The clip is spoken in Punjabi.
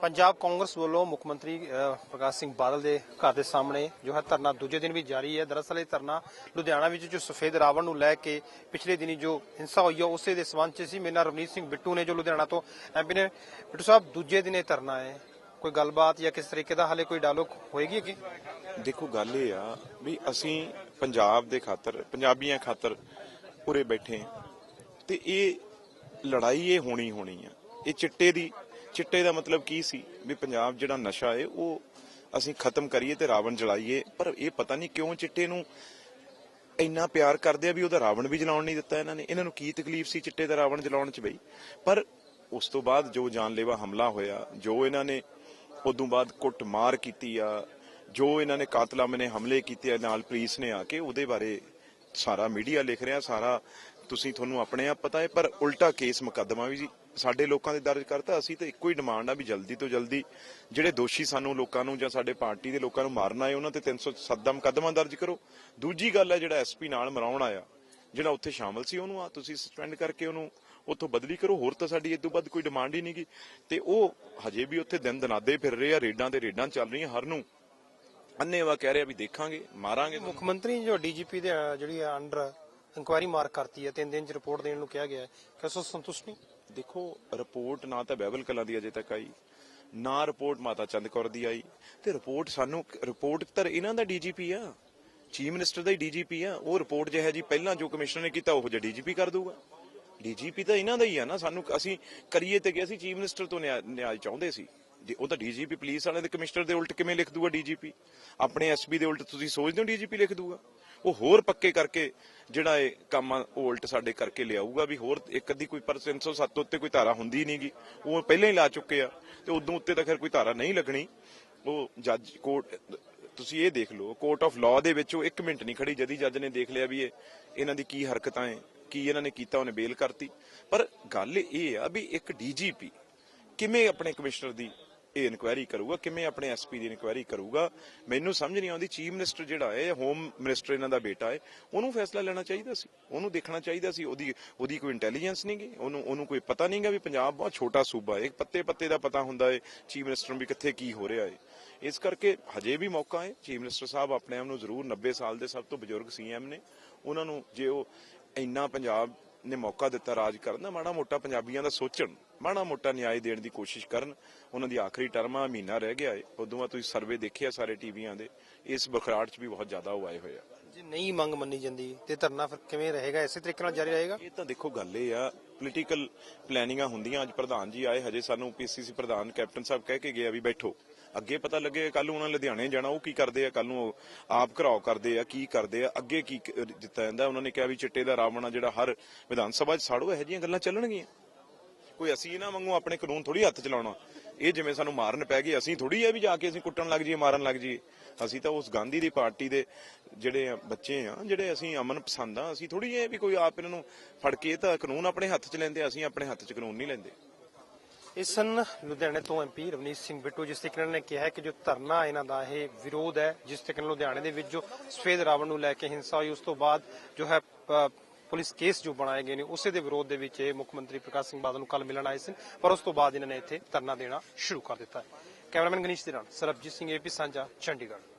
ਪੰਜਾਬ ਕਾਂਗਰਸ ਵੱਲੋਂ ਮੁੱਖ ਮੰਤਰੀ ਪ੍ਰਕਾਸ਼ ਸਿੰਘ ਬਾਦਲ ਦੇ ਘਰ ਦੇ ਸਾਹਮਣੇ ਜੋ ਹੈ ਧਰਨਾ ਦੂਜੇ ਦਿਨ ਵੀ ਜਾਰੀ ਹੈ। ਦਰਅਸਲ ਇਹ ਧਰਨਾ ਲੁਧਿਆਣਾ ਵਿੱਚ ਜੋ ਸਫੇਦ ਰਾਵਣ ਨੂੰ ਲੈ ਕੇ ਪਿਛਲੇ ਦਿਨੀ ਜੋ ਹਿੰਸਾ ਹੋਈ ਹੈ, ਉਸੇ ਦੇ ਸਬੰਧ ਚ ਸੀ। ਮੇਰੇ ਰਵਨੀਤ ਸਿੰਘ ਬਿੱਟੂ ਨੇ ਜੋ ਲੁਧਿਆਣਾ ਤੋਂ ਐਮਪੀ ਨੇ ਬਿੱਟੂ ਸਾਹਿਬ, ਦੂਜੇ ਦਿਨ ਇਹ ਧਰਨਾ ਹੈ। ਕੋਈ ਗੱਲਬਾਤ ਜਾਂ ਕਿਸ ਤਰੀਕੇ ਦਾ ਹਾਲੇ ਕੋਈ ਡਾਇਲੋਗ ਹੋਏਗੀ ਕਿ ਦੇਖੋ, ਗੱਲ ਇਹ ਆ ਵੀ ਅਸੀਂ ਪੰਜਾਬ ਦੇ ਖਾਤਰ, ਪੰਜਾਬੀਆਂ ਖਾਤਰ ਉਰੇ ਬੈਠੇ ਤੇ ਇਹ ਲੜਾਈ ਇਹ ਹੋਣੀ ਹੋਣੀ ਆ। ਇਹ ਚਿੱਟੇ ਦੀ ਚਿੱਟੇ ਦਾ ਮਤਲਬ ਕੀ ਸੀ? ਵੀ ਪੰਜਾਬ ਜਿਹੜਾ ਨਸ਼ਾ ਹੈ ਉਹ ਅਸੀਂ ਖਤਮ ਕਰੀਏ ਤੇ ਰਾਵਣ ਜਲਾਈਏ। ਪਰ ਇਹ ਪਤਾ ਨਹੀਂ ਕਿਉਂ ਚਿੱਟੇ ਨੂੰ ਇੰਨਾ ਪਿਆਰ ਕਰਦੇ ਆ ਵੀ ਉਹਦਾ ਰਾਵਣ ਵੀ ਜਲਾਉਣ ਨਹੀਂ ਦਿੱਤਾ ਇਹਨਾਂ ਨੇ। ਇਹਨਾਂ ਨੂੰ ਕੀ ਤਕਲੀਫ ਸੀ ਚਿੱਟੇ ਦਾ ਰਾਵਣ ਜਲਾਉਣ ਚ ਬਈ? ਪਰ ਉਸ ਤੋਂ ਬਾਅਦ ਜੋ ਜਾਨਲੇਵਾ ਹਮਲਾ ਹੋਇਆ, ਜੋ ਇਹਨਾਂ ਨੇ ਉਦੋਂ ਬਾਅਦ ਕੁੱਟ ਮਾਰ ਕੀਤੀ ਆ, ਜੋ ਇਹਨਾਂ ਨੇ ਕਾਤਲਾਮੇ ਨੇ ਹਮਲੇ ਕੀਤੇ ਆ ਨਾਲ ਪੁਲਿਸ ਨੇ ਆ ਕੇ, ਉਹਦੇ ਬਾਰੇ ਸਾਰਾ ਮੀਡੀਆ ਲਿਖ ਰਿਹਾ, ਸਾਰਾ ਤੁਸੀਂ ਤੁਹਾਨੂੰ ਆਪਣੇ ਆਪ ਪਤਾ ਹੈ, ਪਰ ਉਲਟਾ ਕੇਸ ਮੁਕੱਦਮਾ ਵੀ ਸਾਡੇ ਲੋਕਾਂ ਦੇ ਦਰਜ ਕਰਤਾ। ਅਸੀਂ ਤਾਂ ਇੱਕੋ ਹੀ ਡਿਮਾਂਡ ਆ ਵੀ ਜਲਦੀ ਤੋਂ ਜਲਦੀ ਜਿਹੜੇ ਦੋਸ਼ੀ ਸਾਨੂੰ ਲੋਕਾਂ ਨੂੰ ਜਾਂ ਸਾਡੇ ਪਾਰਟੀ ਦੇ ਲੋਕਾਂ ਨੂੰ ਮਾਰਨ ਆਏ, ਉਹਨਾਂ ਤੇ 307 ਦਾ ਮੁਕੱਦਮਾ ਦਰਜ ਕਰੋ। ਦੂਜੀ ਗੱਲ ਹੈ, ਜਿਹੜਾ ਐਸਪੀ ਨਾਲ ਮਰਾਉਣ ਆਇਆ, ਜਿਹੜਾ ਉੱਥੇ ਸ਼ਾਮਲ ਸੀ ਉਹਨੂੰ ਆ, ਤੁਸੀਂ ਸਸਪੈਂਡ ਕਰਕੇ ਉਹਨੂੰ ਉੱਥੋਂ ਬਦਲੀ ਕਰੋ। ਹੋਰ ਤਾਂ ਸਾਡੀ ਇਸ ਤੋਂ ਵੱਧ ਕੋਈ ਡਿਮਾਂਡ ਹੀ ਨਹੀਂਗੀ। ਤੇ ਉਹ ਹਜੇ ਵੀ ਉੱਥੇ ਦਿਨ ਦਨਾਦੇ ਫਿਰ ਰਹੇ ਆ, ਰੇਡਾਂ ਤੇ ਰੇਡਾਂ ਚੱਲ ਰਹੀਆਂ। ਹਰ ਨੂੰ ਅੰਨੇਵਾ ਕਹਿ ਰਿਹਾ ਵੀ ਦੇਖਾਂਗੇ, ਮਾਰਾਂਗੇ। ਮੁੱਖ ਮੰਤਰੀ ਜੋ ਡੀਜੀਪੀ ਦੇ ਜਿਹੜੀ ਅੰਡਰ ਇਨਕੁਆਇਰੀ ਮਾਰਕ ਕਰਤੀ ਹੈ, ਤਿੰਨ ਦਿਨ ਚ ਰਿਪੋਰਟ ਦੇਣ ਨੂੰ ਕਿਹਾ ਗਿਆ ਹੈ। ਕਿ ਤੋਂ ਸੰਤੁਸ਼ਟ ਨਹੀਂ? ਦੇਖੋ ਰਿਪੋਰਟ ਨਾ ਤਾਂ ਬਹਿਬਲ ਕਲਾਂ ਦੀ ਅਜੇ ਤੱਕ ਆਈ, ਨਾ ਰਿਪੋਰਟ ਮਾਤਾ ਚੰਦ ਕੌਰ ਦੀ ਆਈ। ਤੇ ਰਿਪੋਰਟ ਸਾਨੂੰ ਰਿਪੋਰਟ ਤਾਂ ਇਹਨਾਂ ਦਾ ਡੀਜੀਪੀ ਆ। ਚੀਫ ਮਿਨਿਸਟਰ ਦਾ ਹੀ ਡੀਜੀਪੀ ਆ। ਉਹ ਰਿਪੋਰਟ ਜਿਹੜਾ ਜੀ ਪਹਿਲਾਂ ਜੋ ਕਮਿਸ਼ਨਰ ਨੇ ਕੀਤਾ, ਉਹ ਜਿਹਾ ਡੀਜੀਪੀ ਕਰ ਦੂਗਾ ਡੀਜੀਪੀ ਤਾਂ ਇਹਨਾਂ ਦਾ ਹੀ ਆ ਨਾ। ਸਾਨੂੰ ਅਸੀਂ ਕਰੀਏ ਤੇ ਕਿ ਅਸੀਂ ਚੀਫ ਮਿਨਿਸਟਰ ਤੋਂ ਨਿਆਂ ਨਿਆਂ ਚਾਹੁੰਦੇ ਸੀ। ਜੇ ਉਹ ਤਾਂ ਡੀਜੀਪੀ ਪੁਲਿਸ ਵਾਲੇ ਦੇ ਕਮਿਸ਼ਨਰ ਦੇ ਉਲਟ ਕਿਵੇਂ ਲਿਖ ਦੂਗਾ ਡੀਜੀਪੀ? ਆਪਣੇ ਐਸਪੀ ਦੇ ਉਲਟ ਤੁਸੀਂ ਸੋਚਦੇ ਹੋ ਡੀਜੀਪੀ ਲਿਖ ਦੂਗਾ? ਉਹ ਹੋਰ ਪੱਕੇ ਕਰਕੇ ਜਿਹੜਾ ਇਹ ਕੰਮ ਆ, ਉਹ ਉਲਟ ਸਾਡੇ ਕਰਕੇ ਲਿਆਊਗਾ ਵੀ ਹੋਰ ਇੱਕ ਅੱਧੀ ਕੋਈ ਪਰ 307 ਉੱਤੇ ਕੋਈ ਧਾਰਾ ਹੁੰਦੀ ਨਹੀਂਗੀ ਉਹ ਪਹਿਲਾਂ ਹੀ ਲਾ ਚੁੱਕੇ ਆ ਤੇ ਉਦੋਂ ਉੱਤੇ ਤਾਂ ਖੈਰ ਕੋਈ ਧਾਰਾ ਨਹੀਂ ਲੱਗਣੀ। ਉਹ ਜੱਜ ਕੋਰਟ ਤੁਸੀਂ ਇਹ ਦੇਖ ਲਓ ਕੋਰਟ ਆਫ ਲਾਅ ਦੇ ਵਿੱਚ ਉਹ 1 ਮਿੰਟ ਨਹੀਂ ਖੜੀ ਜਦੀ ਜੱਜ ਨੇ ਦੇਖ ਲਿਆ ਵੀ ਇਹ ਇਹਨਾਂ ਦੀ ਕੀ ਹਰਕਤਾਂ ਹੈ ਕੀ ਇਹਨਾਂ ਨੇ ਕੀਤਾ ਉਹਨੇ ਬੇਲ ਕਰਤੀ। ਪਰ ਗੱਲ ਇਹ ਆ ਵੀ ਇੱਕ ਡੀਜੀਪੀ ਕਿਵੇਂ ਆਪਣੇ ਕਮਿਸ਼ਨਰ ਦੀ ਇਹ ਇਨਕੁਆਇਰੀ ਕਰੂਗਾ, ਕਿਵੇਂ ਆਪਣੇ ਐਸਪੀ ਦੀ ਇਨਕੁਆਇਰੀ ਕਰੂਗਾ? ਮੈਨੂੰ ਸਮਝ ਨਹੀਂ ਆਉਂਦੀ ਚੀਫ ਮਿਨਿਸਟਰ ਜਿਹੜਾ ਹੈ ਹੋਮ ਮਿਨਿਸਟਰ ਇਹਨਾਂ ਦਾ ਬੇਟਾ ਹੈ, ਉਹਨੂੰ ਫੈਸਲਾ ਲੈਣਾ ਚਾਹੀਦਾ ਸੀ, ਉਹਨੂੰ ਦੇਖਣਾ ਚਾਹੀਦਾ ਸੀ, ਉਹਦੀ ਉਹਦੀ ਕੋਈ ਇੰਟੈਲੀਜੈਂਸ ਨਹੀਂ ਗੀ, ਉਹਨੂੰ ਉਹਨੂੰ ਕੋਈ ਪਤਾ ਨਹੀਂਗਾ ਵੀ ਪੰਜਾਬ ਬਹੁਤ ਛੋਟਾ ਸੂਬਾ ਹੈ, ਇੱਕ ਪੱਤੇ ਪੱਤੇ ਦਾ ਪਤਾ ਹੁੰਦਾ ਹੈ ਚੀਫ ਮਿਨਿਸਟਰ ਨੂੰ ਵੀ ਕਿੱਥੇ ਕੀ ਹੋ ਰਿਹਾ ਹੈ। ਇਸ ਕਰਕੇ ਹਜੇ ਵੀ ਮੌਕਾ ਹੈ ਚੀਫ ਮਿਨਿਸਟਰ ਸਾਹਿਬ ਆਪਣੇ ਆਪ ਨੂੰ ਜ਼ਰੂਰ 90 ਸਾਲ ਦੇ ਸਭ ਤੋਂ ਬਜ਼ੁਰਗ ਸੀਐਮ ਨੇ, ਉਹਨਾਂ ਨੂੰ ਜੇ ਉਹ ਇੰਨਾ ਪੰਜਾਬ ਨੇ ਮੌਕਾ ਦਿੱਤਾ ਰਾਜ ਕਰਨ ਦਾ ਮਾੜਾ ਮੋਟਾ ਪੰਜਾਬੀਆਂ ਦਾ ਸੋਚਣ ਮਾੜਾ ਮੋਟਾ ਨਿਆਂ ਦੇਣ ਦੀ ਕੋਸ਼ਿਸ਼ ਕਰਨ ਉਹਨਾਂ ਦੀ ਆਖਰੀ ਟਰਮ ਮਹੀਨਾ ਰਹਿ ਗਿਆ ਏ। ਉਦੋਂ ਬਾਅਦ ਤੁਸੀਂ ਸਰਵੇ ਦੇਖਿਆ ਸਾਰੇ ਟੀਵੀਆਂ ਦੇ ਇਸ ਬਖਰਾੜ 'ਚ ਵੀ ਬਹੁਤ ਜ਼ਿਆਦਾ ਉਹ ਆਏ ਹੋਏ ਆ। ਜੇ ਨਹੀਂ ਮੰਗ ਮੰਨੀ ਜਾਂਦੀ। ਤੇ ਧਰਨਾ ਫਿਰ ਕਿਵੇਂ ਰਹੇਗਾ? ਇਸੇ ਤਰੀਕੇ ਨਾਲ ਜਾਰੀ ਰਹੇਗਾ? ਇਹ ਤਾਂ ਦੇਖੋ ਗੱਲ ਇਹ ਆ ਪੋਲੀਟੀਕਲ ਪਲੈਨਿੰਗਾਂ ਹੁੰਦੀਆਂ। ਅੱਜ ਪ੍ਰਧਾਨ ਜੀ ਆਏ ਹਜੇ ਸਾਨੂੰ ਪੀਸੀਸੀ ਪ੍ਰਧਾਨ ਕੈਪਟਨ ਸਾਹਿਬ ਕਹਿ ਕੇ ਗਏ ਆ ਵੀ ਬੈਠੋ। ਅੱਗੇ ਪਤਾ ਲੱਗੇ ਕੱਲ ਨੂੰ ਉਹਨਾਂ ਲੁਧਿਆਣੇ ਜਾਣਾ, ਉਹ ਕੀ ਕਰਦੇ ਆ? ਕੱਲ ਨੂੰ ਉਹ ਆਪ ਘਰਾਓ ਕਰਦੇ ਆ, ਕੀ ਕਰਦੇ ਆ? ਅੱਗੇ ਕੀ ਦਿੱਤਾ ਜਾਂਦਾ? ਉਹਨਾਂ ਨੇ ਕਿਹਾ ਵੀ ਚਿੱਟੇ ਦਾ ਰਾਵਣ ਆ ਜਿਹੜਾ ਹਰ ਵਿਧਾਨ ਸਭਾ 'ਚ ਸਾੜੋ, ਇਹੋ ਜਿਹੀਆਂ ਗੱਲਾਂ ਚੱਲਣਗੀਆਂ। ਕੋਈ ਅਸੀਂ ਇਹਨਾਂ ਵਾਂਗੂ ਆਪਣੇ ਕਾਨੂੰਨ ਥੋੜੀ ਹੱਥ ਚਲਾਉਣਾ ਇਹ ਜਿਵੇਂ ਸਾਨੂੰ ਮਾਰਨ ਪੈ ਗਏ, ਅਸੀਂ ਥੋੜੀ ਆ ਵੀ ਜਾ ਕੇ ਅਸੀਂ ਕੁੱਟਣ ਲੱਗ ਜਾਈਏ, ਮਾਰਨ ਲੱਗ ਜਾਈਏ। ਅਸੀਂ ਤਾਂ ਉਸ ਗਾਂਧੀ ਦੀ ਪਾਰਟੀ ਦੇ ਜਿਹੜੇ ਬੱਚੇ ਆ, ਜਿਹੜੇ ਅਸੀਂ ਅਮਨ ਪਸੰਦ ਆ, ਅਸੀਂ ਥੋੜੀ ਇਹ ਵੀ ਕੋਈ ਆਪ ਇਹਨਾਂ ਨੂੰ ਫੜ ਕੇ ਤਾਂ ਕਾਨੂੰਨ ਆਪਣੇ ਹੱਥ 'ਚ ਲੈਂਦੇ ਅਸੀਂ ਆਪਣੇ ਹੱਥ 'ਚ ਕਾਨੂੰਨ ਨਹੀਂ ਲੈਂਦੇ। ਇਸ ਸਨ ਲੁਧਿਆਣੇ ਤੋਂ ਐਮਪੀ ਰਵਨੀਤ ਸਿੰਘ ਬਿੱਟੂ, ਜਿਸ ਤਰੀਕੇ ਨਾਲ ਨੇ ਕਿਹਾ ਕਿ ਜੋ ਧਰਨਾ ਇਹਨਾਂ ਦਾ ਇਹ ਵਿਰੋਧ ਹੈ, ਜਿਸ ਤਰੀਕੇ ਲੁਧਿਆਣੇ ਦੇ ਵਿੱਚ ਜੋ ਸਫੇਦ ਰਾਵਣ ਨੂੰ ਲੈ ਕੇ ਹਿੰਸਾ ਹੋਈ, ਉਸ ਤੋਂ ਬਾਅਦ ਜੋ ਹੈ ਪੁਲਿਸ ਕੇਸ ਜੋ ਬਣਾਏ ਗਏ ਨੇ, ਉਸੇ ਦੇ ਵਿਰੋਧ ਦੇ ਵਿੱਚ ਇਹ ਮੁੱਖ ਮੰਤਰੀ ਪ੍ਰਕਾਸ਼ ਸਿੰਘ ਬਾਦਲ ਨੂੰ ਕੱਲ ਮਿਲਣ ਆਏ ਸਨ, ਪਰ ਉਸ ਤੋਂ ਬਾਅਦ ਇਹਨਾਂ ਨੇ ਇੱਥੇ ਧਰਨਾ ਦੇਣਾ ਸ਼ੁਰੂ ਕਰ ਦਿੱਤਾ ਹੈ। ਕੈਮਰਾਮੈਨ ਗਣੇਸ਼ ਦੇ ਨਾਲ ਸਰਬਜੀਤ ਸਿੰਘ, ਏਪੀ ਸਾਂਝਾ, ਚੰਡੀਗੜ੍ਹ।